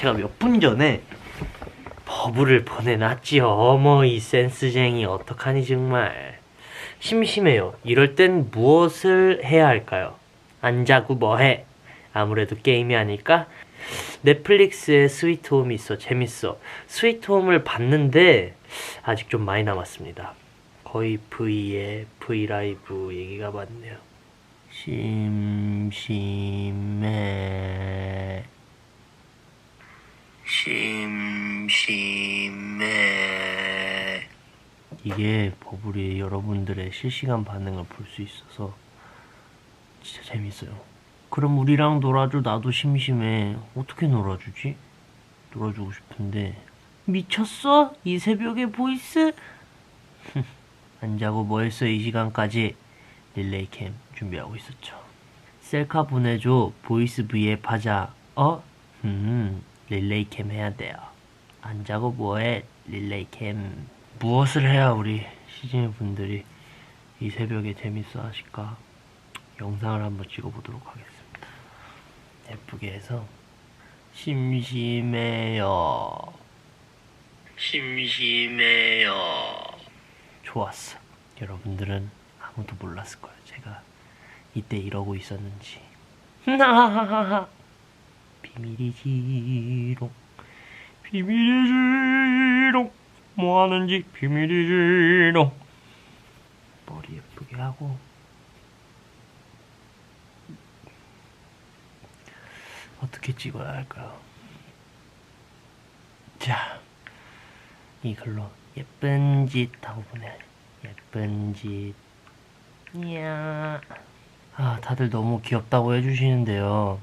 제가 몇 분 전에 버블을 보내놨지요. 어머 이 센스쟁이 어떡하니 정말 심심해요. 이럴 땐 무엇을 해야 할까요? 안 자고 뭐해? 아무래도 게임이 아닐까? 넷플릭스에 스위트홈이 있어 재밌어. 스위트홈을 봤는데 아직 좀 많이 남았습니다. 거의 V에 V라이브 얘기가 많네요. 심심해. 심심해. 이게 버블이 여러분들의 실시간 반응을 볼 수 있어서 진짜 재밌어요. 그럼 우리랑 놀아줘. 나도 심심해. 어떻게 놀아주지? 놀아주고 싶은데. 미쳤어? 이 새벽에 보이스? 안 자고 뭐 했어 이 시간까지? 릴레이 캠 준비하고 있었죠. 셀카 보내줘. 보이스 V앱 하자. 어? 음, 릴레이 캠 해야 돼요. 안 자고 뭐해? 릴레이 캠. 무엇을 해야 우리 시즈니 분들이 이 새벽에 재밌어 하실까? 영상을 한번 찍어보도록 하겠습니다. 예쁘게 해서 심심해요. 심심해요. 좋았어. 여러분들은 아무도 몰랐을 거예요. 제가 이때 이러고 있었는지. 비밀이지롱. 비밀이지롱. 뭐 하는지 비밀이지롱. 머리 예쁘게 하고. 어떻게 찍어야 할까요? 자, 이걸로 예쁜 짓 하고 보내. 예쁜 짓. 이야. 아, 다들 너무 귀엽다고 해주시는데요.